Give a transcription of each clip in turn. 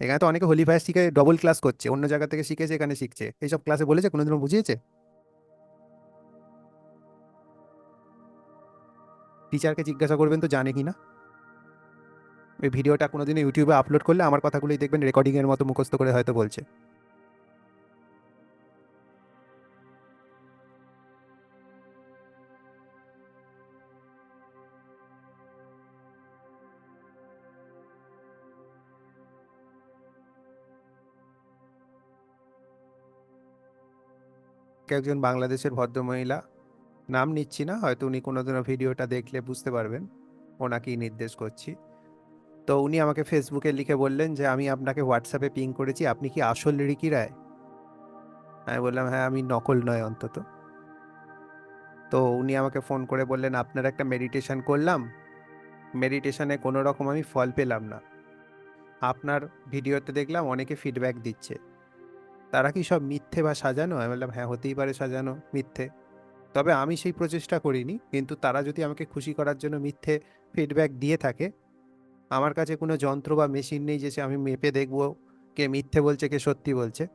এখানে তো অনেকে হোলি ফায়ার শিখে ডবল ক্লাস করছে, অন্য জায়গা থেকে শিখেছে, এখানে শিখছে। এইসব ক্লাসে বলেছে, কোনোদিনও বুঝিয়েছে? টিচারকে জিজ্ঞাসা করবেন তো জানে কি না? এই ভিডিওটা কোনোদিনও ইউটিউবে আপলোড করলে আমার কথাগুলোই দেখবেন রেকর্ডিংয়ের মতো মুখস্থ করে হয়তো বলছে। একজন বাংলাদেশের ভদ্রমহিলা। নাম নিচ্ছি না, হয়তো উনি কোনোদিনও ভিডিওটা দেখলে বুঝতে পারবেন। ওনাকেই নির্দেশ করছি। তো উনি আমাকে ফেসবুকে লিখে বললেন যে, আমি আপনাকে হোয়াটসঅ্যাপে পিং করেছি, আপনি কি আসল রিকি রায়? আমি বললাম হ্যাঁ আমি নকল নয় অন্তত। তো উনি আমাকে ফোন করে বললেন, আপনার একটা মেডিটেশন করলাম। মেডিটেশনে কোনো রকম আমি ফল পেলাম না। আপনার ভিডিওতে দেখলাম অনেকে ফিডব্যাক দিচ্ছে। তারা কি সব মিথ্যে বা সাজানো? আমি বললাম হ্যাঁ হতেই পারে সাজানো মিথ্যে। তবে আমি সেই প্রচেষ্টা করিনি, কিন্তু তারা যদি আমাকে খুশি করার জন্য মিথ্যে ফিডব্যাক দিয়ে থাকে, আমার কাছে কোনো যন্ত্র বা মেশিন নেই যে আমি মেপে দেখব কে মিথ্যে বলছে, কে সত্যি বলছে।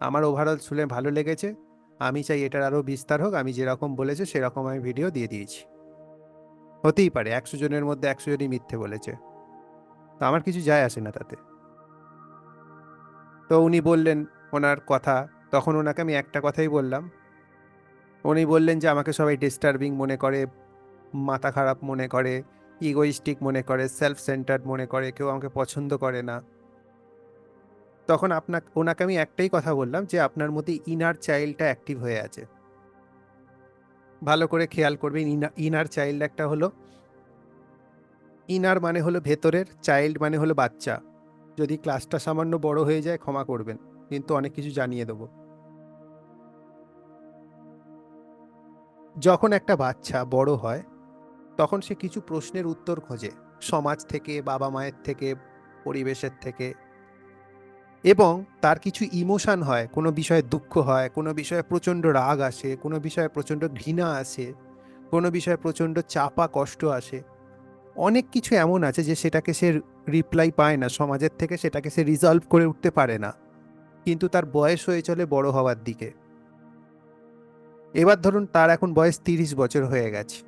আমার ওভারঅল শুনে ভালো লেগেছে। আমি চাই এটার আরও বিস্তার হোক। আমি যেরকম বলেছে, সেরকম আমি ভিডিও দিয়ে দিয়েছি। হতেই পারে, একশো জনের মধ্যে একশো জনই মিথ্যে বলেছে। তো আমার কিছু যায় আসে না তাতে। তো উনি বললেন ওনার কথা, তখন ওনাকে আমি একটা কথাই বললাম। উনি বললেন যে, আমাকে সবাই ডিস্টার্বিং মনে করে, মাথা খারাপ মনে করে ইগোইস্টিক মনে করে সেলফ সেন্টার্ড মনে করে, কেউ আমাকে পছন্দ করে না। তখন আপনাকে, ওনাকে আমি একটাই কথা বললাম যে, আপনার মধ্যে ইনার চাইল্ডটা অ্যাক্টিভ হয়ে আছে। ভালো করে খেয়াল করবেন ইনার চাইল্ড একটা হলো ইনার মানে হলো ভেতরের চাইল্ড মানে হলো বাচ্চা। যদি ক্লাসটা সামান্য বড় হয়ে যায়, ক্ষমা করবেন। কিন্তু অনেক কিছু জানিয়ে দেবো। যখন একটা বাচ্চা বড় হয়, তখন সে কিছু প্রশ্নের উত্তর খোঁজে, সমাজ থেকে, বাবা মায়ের থেকে, পরিবেশের থেকে। এবং তার কিছু ইমোশান হয়, কোনো বিষয়ে দুঃখ হয়, কোনো বিষয়ে প্রচণ্ড রাগ আসে, কোনো বিষয়ে প্রচণ্ড ঘৃণা আসে, কোনো বিষয়ে প্রচণ্ড চাপা কষ্ট আসে। অনেক কিছু এমন আছে যে সেটাকে সে রিপ্লাই পায় না, সমাজের থেকে সেটাকে সে রিজলভ করে উঠতে পারে না। কিন্তু তার বয়স হয়ে চলে বড় হওয়ার দিকে। এবার ধরুন তার এখন বয়স তিরিশ বছর হয়ে গেছে।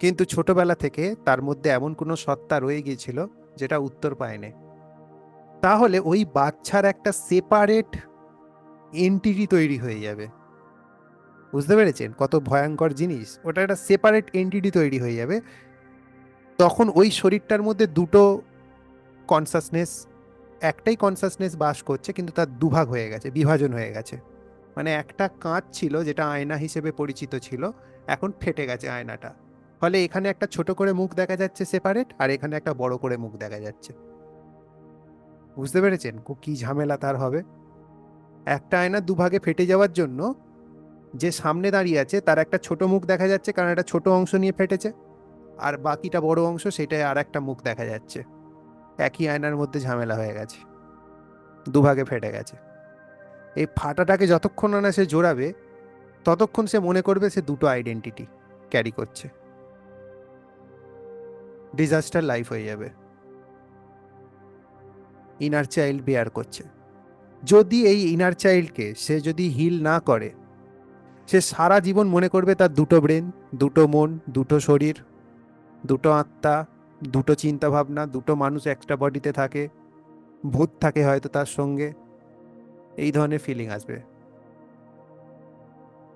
কিন্তু ছোটবেলা থেকে তার মধ্যে এমন কোনো সত্তা রয়ে গিয়েছিল যেটা উত্তর পায়নি। তাহলে ওই বাচ্চার একটা সেপারেট এন্টিটি তৈরি হয়ে যাবে। বুঝতে পেরেছেন কত ভয়ঙ্কর জিনিস? ওটা একটা সেপারেট এন্টিটি তৈরি হয়ে যাবে। তখন ওই শরীরটার মধ্যে দুটো কনসাসনেস একটাই কনসাসনেস বাস করছে, কিন্তু তার দুভাগ হয়ে গেছে, বিভাজন হয়ে গেছে। মানে একটা কাঁচ ছিল যেটা আয়না হিসেবে পরিচিত ছিল, এখন ফেটে গেছে আয়নাটা। ফলে এখানে একটা ছোট করে মুখ দেখা যাচ্ছে সেপারেট আর এখানে একটা বড় করে মুখ দেখা যাচ্ছে। বুঝতে পেরেছেন? কি ঝামেলা তার হবে? একটা আয়না দুভাগে ফেটে যাওয়ার জন্য যে সামনে দাঁড়িয়ে আছে, তার একটা ছোট মুখ দেখা যাচ্ছে, কারণ একটা ছোট অংশ নিয়ে ফেটেছে, আর বাকিটা বড় অংশ সেটাই আর একটা মুখ দেখা যাচ্ছে। একই আয়নার মধ্যে ঝামেলা হয়ে গেছে। দুভাগে ফেটে গেছে। এই ফাটাটাকে যতক্ষণ না সে জোড়াবে, ততক্ষণ সে মনে করবে সে দুটো আইডেন্টিটি ক্যারি করছে। ডিজাস্টার লাইফ হয়ে যাবে। ইনার চাইল্ড বেয়ার করছে। যদি এই ইনার চাইল্ডকে সে যদি হিল না করে, সে সারা জীবন মনে করবে তার দুটো ব্রেন দুটো মন, দুটো শরীর, দুটো আত্মা দুটো চিন্তা ভাবনা দুটো মানুষ একটা বডিতে থাকে, ভূত থাকে হয়তো তার সঙ্গে, এই ধরনের ফিলিং আসবে।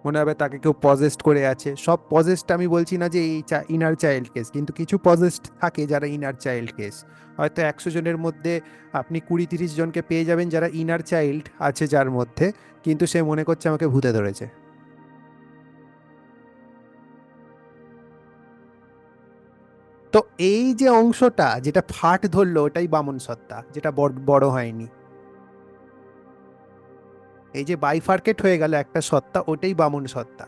মনে হবে তাকে কেউ পজেস্ট করে আছে। সব পজেস্ট আমি বলছি না যে এই ইনার চাইল্ড কেস কিন্তু কিছু পজেস্ট থাকে যারা ইনার চাইল্ড কেস হয়তো একশো জনের মধ্যে আপনি কুড়ি তিরিশ জনকে পেয়ে যাবেন যারা ইনার চাইল্ড আছে যার মধ্যে, কিন্তু সে মনে করছে আমাকে ভূতে ধরেছে। তো এই যে অংশটা যেটা ফাট ধরলো, ওটাই বামন সত্তা, যেটা বড় হয়নি। এই যে বাইফার্কেট হয়ে গেল একটা সত্তা, ওটাই বামন সত্তা।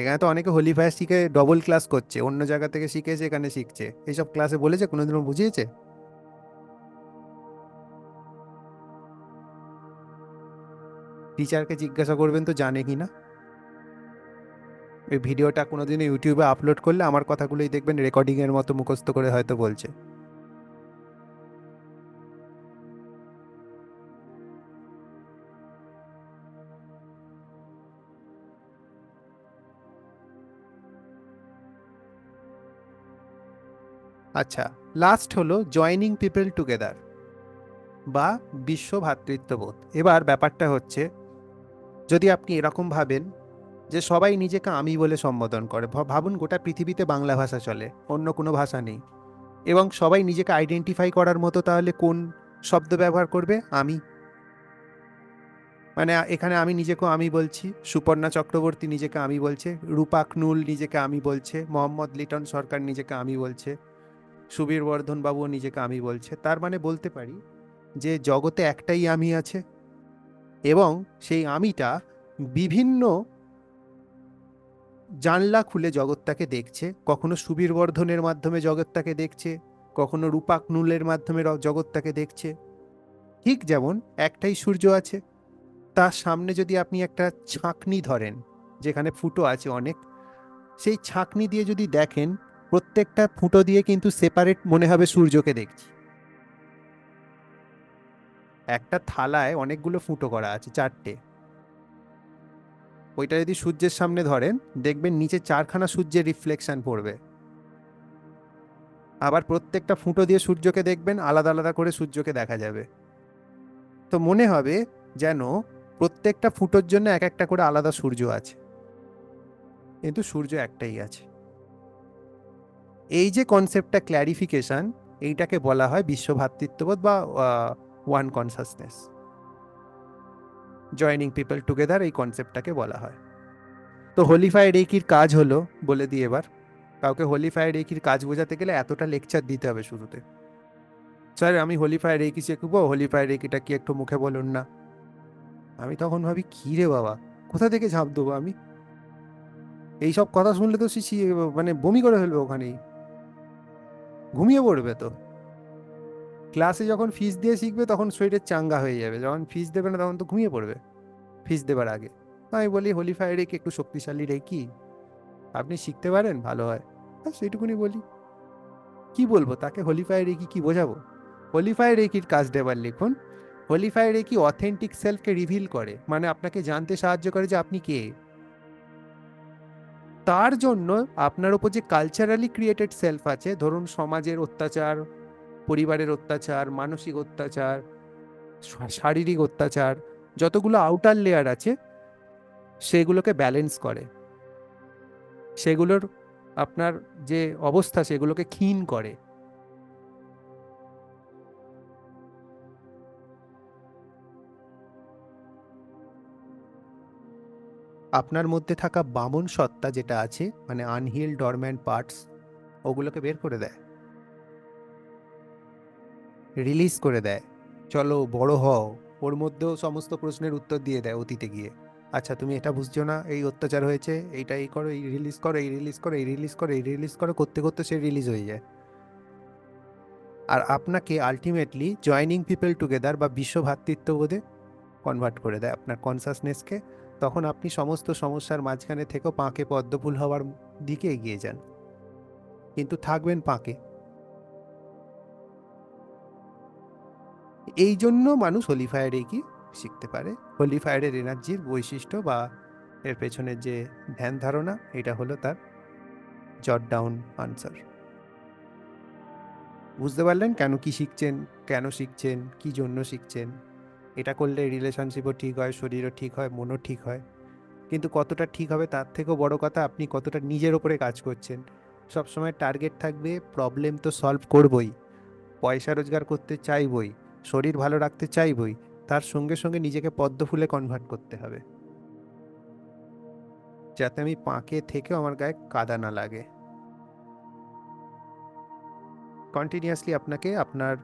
এখানে তো অনেকে হোলি ফায়ার শিখে ডবল ক্লাস করছে, অন্য জায়গা থেকে শিখেছে, এখানে শিখছে। এইসব ক্লাসে বলেছে, কোনোদিনও বুঝিয়েছে? টিচারকে জিজ্ঞাসা করবেন তো জানে কি না ওই ভিডিওটা কোনো দিন ইউটিউবে আপলোড করলে আমার কথাগুলোই দেখবেন, রেকর্ডিংয়ের মতো মুখস্থ করে হয়তো বলছে। আচ্ছা লাস্ট হলো জয়নিং পিপল টুগেদার বা বিশ্ব ভ্রাতৃত্ববোধ এবার ব্যাপারটা হচ্ছে, যদি আপনি এরকম ভাবেন যে সবাই নিজেকে আমি বলে সম্বোধন করে। ভাবুন গোটা পৃথিবীতে বাংলা ভাষা চলে, অন্য কোনো ভাষা নেই। এবং সবাই নিজেকে আইডেন্টিফাই করার মতো তাহলে কোন শব্দ ব্যবহার করবে? আমি। মানে এখানে আমি নিজেকে আমি বলছি, সুপর্ণা চক্রবর্তী নিজেকে আমি বলছে, রূপাক নুল নিজেকে আমি বলছে, মোহাম্মদ লিটন সরকার নিজেকে আমি বলছে, সুবীর বর্ধন বাবুও নিজেকে আমি বলছে। তার মানে বলতে পারি যে জগতে একটাই আমি আছে এবং সেই আমিটা বিভিন্ন জানলা খুলে জগৎটাকে দেখছে, কখনো সুবীর বর্ধনের মাধ্যমে জগৎটাকে দেখছে, কখনো রূপাক নুলের মাধ্যমে জগৎটাকে দেখছে। ঠিক যেমন একটাই সূর্য আছে, তার সামনে যদি আপনি একটা ছাঁকনি ধরেন, যেখানে ফুটো আছে অনেক, সেই ছাঁকনি দিয়ে যদি দেখেন, প্রত্যেকটা ফুটো দিয়ে কিন্তু সেপারেট মনে হবে সূর্যকে দেখছি। একটা থালায় অনেকগুলো ফুটো করা আছে, চারটে। ওইটা যদি সূর্যের সামনে ধরেন, দেখবেন নিচে চারখানা সূর্যের রিফ্লেকশান পড়বে। আবার প্রত্যেকটা ফুটো দিয়ে সূর্যকে দেখবেন, আলাদা আলাদা করে সূর্যকে দেখা যাবে। তো মনে হবে যেন প্রত্যেকটা ফুটোর জন্য এক একটা করে আলাদা সূর্য আছে। কিন্তু সূর্য একটাই আছে। এই যে কনসেপ্টটা ক্ল্যারিফিকেশন এইটাকে বলা হয় বিশ্ব ভ্রাতৃত্ববোধ বা one consciousness joining people together এই কনসেপ্টটাকে বলা হয়। তো হোলিফাই রেকির কাজ হলো, বলে দিই এবার, কাউকে হোলিফাই রেকির কাজ বোঝাতে গেলে এতটা লেকচার দিতে হবে শুরুতে। স্যার আমি হোলিফাই রেকি শিখব? হোলিফাই রেকিটা কি একটু মুখে বলুন না। আমি তখন ভাবি, কী রে বাবা? কোথা থেকে ঝাঁপ দেবো আমি? এইসব কথা শুনলে তো শিশি মানে বমি করে ফেলবে ওখানেই। ঘুমিয়ে পড়বে তো। ক্লাসে যখন ফিস দিয়ে শিখবে, তখন শরীরের চাঙ্গা হয়ে যাবে। যখন ফিস দেবে না, তখন তো ঘুমিয়ে পড়বে। ফিস দেবার আগে। আমি বলি হোলিফাই রেকি একটু শক্তিশালী রেকি আপনি শিখতে পারেন, ভালো হয়। ব্যাস, সেইটুকুনি বলি। কি বলব, তাকে হোলিফাই রেকি কি বোঝাবো? হোলিফাই রেকির কাজ দেবার লিখুন? হোলিফাই রেকি অথেন্টিক সেলফকে রিভিল করে? মানে আপনাকে জানতে সাহায্য করে যে আপনি কে? তার জন্য আপনার উপর যে কালচারালি ক্রিয়েটেড সেলফ আছে, ধরুন সমাজের অত্যাচার পরিবারের অত্যাচার, মানসিক অত্যাচার শারীরিক অত্যাচার, যতগুলো আউটার লেয়ার আছে, সেগুলোকে ব্যালেন্স করে। সেগুলোর আপনার যে অবস্থা, সেগুলোকে ক্ষীণ করে। আপনার মধ্যে থাকা বামন সত্তা যেটা আছে মানে আনহিল ডরম্যান্ট পার্টস ওগুলোকে বের করে দেয়। রিলিজ করে দেয়। চলো, বড় হও। ওর মধ্যেও সমস্ত প্রশ্নের উত্তর দিয়ে দেয় অতীতে গিয়ে। আচ্ছা তুমি এটা বুঝছ না? এই অত্যাচার হয়েছে এইটা এই করো, এই রিলিজ করো, এই রিলিজ করো, এই রিলিজ করো, এই রিলিজ করো, করতে করতে সে রিলিজ হয়ে যায়। আর আপনাকে আলটিমেটলি জয়নিং পিপল টুগেদার বা বিশ্ব ভ্রাতৃত্ববোধে কনভার্ট করে দেয় আপনার কনসাসনেসকে তখন আপনি সমস্ত সমস্যার মাঝখানে থেকেও পাঁকে পদ্মফুল হওয়ার দিকে এগিয়ে যান। কিন্তু থাকবেন পাঁকে। এই জন্য মানুষ হোলি ফায়ারে কি শিখতে পারে। হোলি ফায়ারের এনার্জির বৈশিষ্ট্য বা এর পেছনের যে ধ্যান ধারণা, এটা হলো তার জট ডাউন আনসার বুঝতে পারলেন কেন কি শিখছেন, কেন শিখছেন, কি জন্য শিখছেন? এটা করলে রিলেশনশিপও ঠিক হয়, শরীরও ঠিক হয়, মনও ঠিক হয়। কিন্তু কতটা ঠিক হবে তার থেকেও বড় কথা, আপনি কতটা নিজের ওপরে কাজ করছেন। সবসময় টার্গেট থাকবে প্রবলেম তো সলভ করবই, পয়সা রোজগার করতে চাইবই। শরীর ভালো রাখতে চাইবই, তার সঙ্গে সঙ্গে নিজেকে পদ্ম ফুলে কনভার্ট করতে হবে। যাতে আমি পাঁকে থেকেও আমার গায়ে কাদা না লাগে। কন্টিনিউয়াসলি আপনাকে আপনার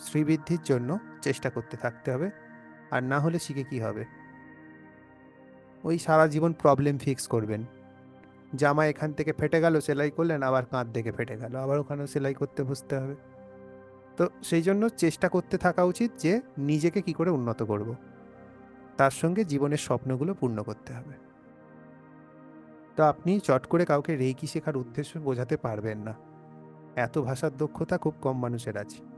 শ্রীবৃদ্ধির জন্য চেষ্টা করতে থাকতে হবে, আর না হলে শিখে কি হবে? ওই সারা জীবন প্রবলেম ফিক্স করবেন। জামা এখান থেকে ফেটে গেল, সেলাই করলেন, আবার কাঁধ থেকে ফেটে গেল, আবার ওখানেও সেলাই করতে বসতে হবে। তো সেই জন্য চেষ্টা করতে থাকা উচিত যে নিজেকে কি করে উন্নত করব। তার সঙ্গে জীবনের স্বপ্নগুলো পূর্ণ করতে হবে। তো আপনি চট করে কাউকে রেকি শেখার উদ্দেশ্য বোঝাতে পারবেন না। এত ভাষার দক্ষতা খুব কম মানুষের আছে।